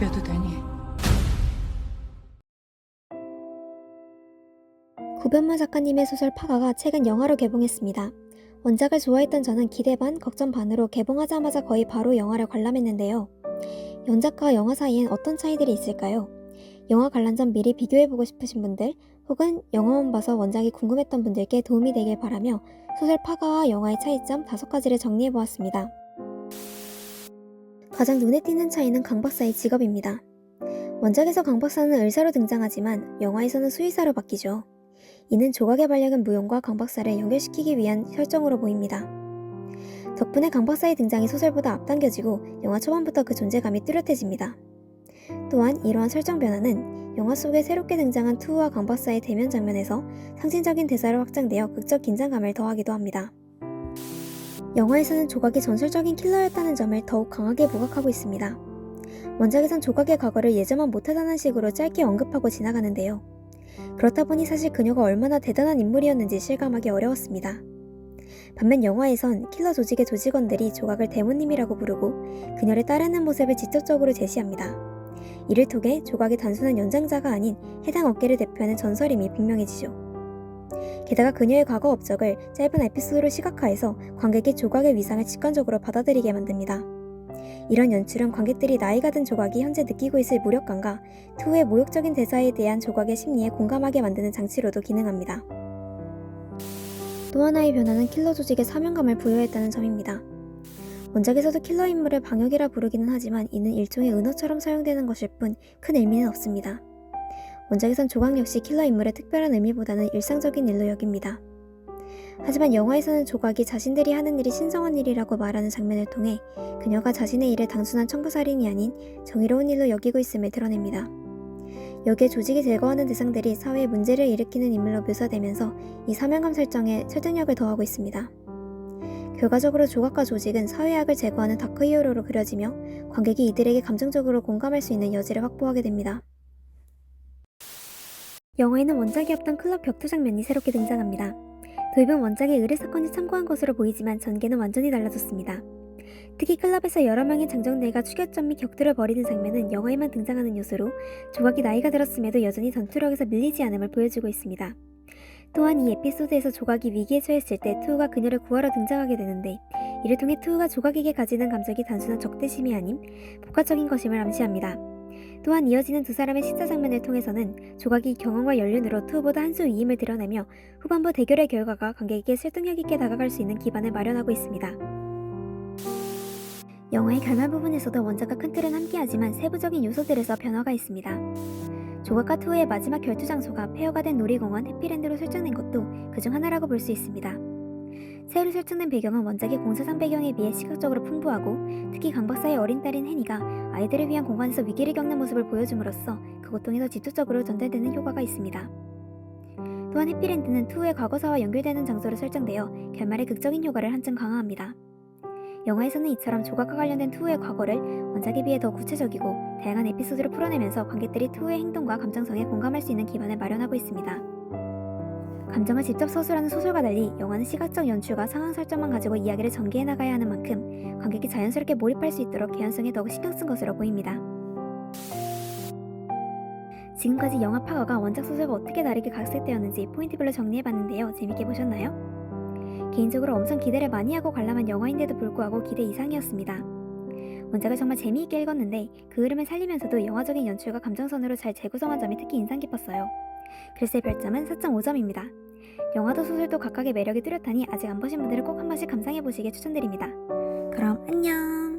죽여도 되니? 구변마 작가님의 소설 파가가 최근 영화로 개봉했습니다. 원작을 좋아했던 저는 기대 반, 걱정 반으로 개봉하자마자 거의 바로 영화를 관람했는데요. 원작과 영화 사이엔 어떤 차이들이 있을까요? 영화 관람 전 미리 비교해보고 싶으신 분들, 혹은 영화만 봐서 원작이 궁금했던 분들께 도움이 되길 바라며 소설 파가와 영화의 차이점 다섯 가지를 정리해보았습니다. 가장 눈에 띄는 차이는 강 박사의 직업입니다. 원작에서 강 박사는 의사로 등장하지만 영화에서는 수의사로 바뀌죠. 이는 조각의 발력은 무용과 강 박사를 연결시키기 위한 설정으로 보입니다. 덕분에 강 박사의 등장이 소설보다 앞당겨지고 영화 초반부터 그 존재감이 뚜렷해집니다. 또한 이러한 설정 변화는 영화 속에 새롭게 등장한 투우와 강 박사의 대면 장면에서 상징적인 대사로 확장되어 극적 긴장감을 더하기도 합니다. 영화에서는 조각이 전설적인 킬러였다는 점을 더욱 강하게 부각하고 있습니다. 원작에선 조각의 과거를 예전만 못하다는 식으로 짧게 언급하고 지나가는데요. 그렇다 보니 사실 그녀가 얼마나 대단한 인물이었는지 실감하기 어려웠습니다. 반면 영화에선 킬러 조직의 조직원들이 조각을 대모님이라고 부르고 그녀를 따르는 모습을 직접적으로 제시합니다. 이를 통해 조각이 단순한 연장자가 아닌 해당 업계를 대표하는 전설임이 분명해지죠. 게다가 그녀의 과거 업적을 짧은 에피소드로 시각화해서 관객이 조각의 위상을 직관적으로 받아들이게 만듭니다. 이런 연출은 관객들이 나이가 든 조각이 현재 느끼고 있을 무력감과 투의 모욕적인 대사에 대한 조각의 심리에 공감하게 만드는 장치로도 기능합니다. 또 하나의 변화는 킬러 조직의 사명감을 부여했다는 점입니다. 원작에서도 킬러 인물을 방역이라 부르기는 하지만 이는 일종의 은어처럼 사용되는 것일 뿐 큰 의미는 없습니다. 원작에선 조각 역시 킬러 인물의 특별한 의미보다는 일상적인 일로 여깁니다. 하지만 영화에서는 조각이 자신들이 하는 일이 신성한 일이라고 말하는 장면을 통해 그녀가 자신의 일을 단순한 청부살인이 아닌 정의로운 일로 여기고 있음을 드러냅니다. 여기에 조직이 제거하는 대상들이 사회에 문제를 일으키는 인물로 묘사되면서 이 사명감 설정에 설득력을 더하고 있습니다. 결과적으로 조각과 조직은 사회악을 제거하는 다크 히어로로 그려지며 관객이 이들에게 감정적으로 공감할 수 있는 여지를 확보하게 됩니다. 영화에는 원작이 없던 클럽 격투 장면이 새롭게 등장합니다. 도입은 원작의 의뢰 사건이 참고한 것으로 보이지만 전개는 완전히 달라졌습니다. 특히 클럽에서 여러 명의 장정들과 추격전 및 격투를 벌이는 장면은 영화에만 등장하는 요소로 조각이 나이가 들었음에도 여전히 전투력에서 밀리지 않음을 보여주고 있습니다. 또한 이 에피소드에서 조각이 위기에 처했을 때 투우가 그녀를 구하러 등장하게 되는데 이를 통해 투우가 조각에게 가지는 감정이 단순한 적대심이 아닌 복합적인 것임을 암시합니다. 또한 이어지는 두 사람의 식사 장면을 통해서는 조각이 경험과 연륜으로 투우보다 한 수 위임을 드러내며 후반부 대결의 결과가 관객에게 설득력 있게 다가갈 수 있는 기반을 마련하고 있습니다. 영화의 결말 부분에서도 원작과 큰 틀은 함께하지만 세부적인 요소들에서 변화가 있습니다. 조각과 투우의 마지막 결투 장소가 폐허가 된 놀이공원 해피랜드로 설정된 것도 그중 하나라고 볼 수 있습니다. 새로 설정된 배경은 원작의 공사장 배경에 비해 시각적으로 풍부하고 특히 강 박사의 어린 딸인 해니가 아이들을 위한 공간에서 위기를 겪는 모습을 보여줌으로써 그 고통이 더 직접적으로 전달되는 효과가 있습니다. 또한 해피랜드는 투우의 과거사와 연결되는 장소로 설정되어 결말의 극적인 효과를 한층 강화합니다. 영화에서는 이처럼 조각과 관련된 투우의 과거를 원작에 비해 더 구체적이고 다양한 에피소드로 풀어내면서 관객들이 투우의 행동과 감정성에 공감할 수 있는 기반을 마련하고 있습니다. 감정을 직접 서술하는 소설과 달리 영화는 시각적 연출과 상황 설정만 가지고 이야기를 전개해 나가야 하는 만큼 관객이 자연스럽게 몰입할 수 있도록 개연성에 더욱 신경 쓴 것으로 보입니다. 지금까지 영화 파워가 원작 소설과 어떻게 다르게 각색되었는지 포인트별로 정리해봤는데요. 재밌게 보셨나요? 개인적으로 엄청 기대를 많이 하고 관람한 영화인데도 불구하고 기대 이상이었습니다. 원작을 정말 재미있게 읽었는데 그 흐름을 살리면서도 영화적인 연출과 감정선으로 잘 재구성한 점이 특히 인상 깊었어요. 글쎄 별점은 4.5점입니다. 영화도 소설도 각각의 매력이 뚜렷하니 아직 안 보신 분들은 꼭 한 번씩 감상해 보시길 추천드립니다. 그럼 안녕!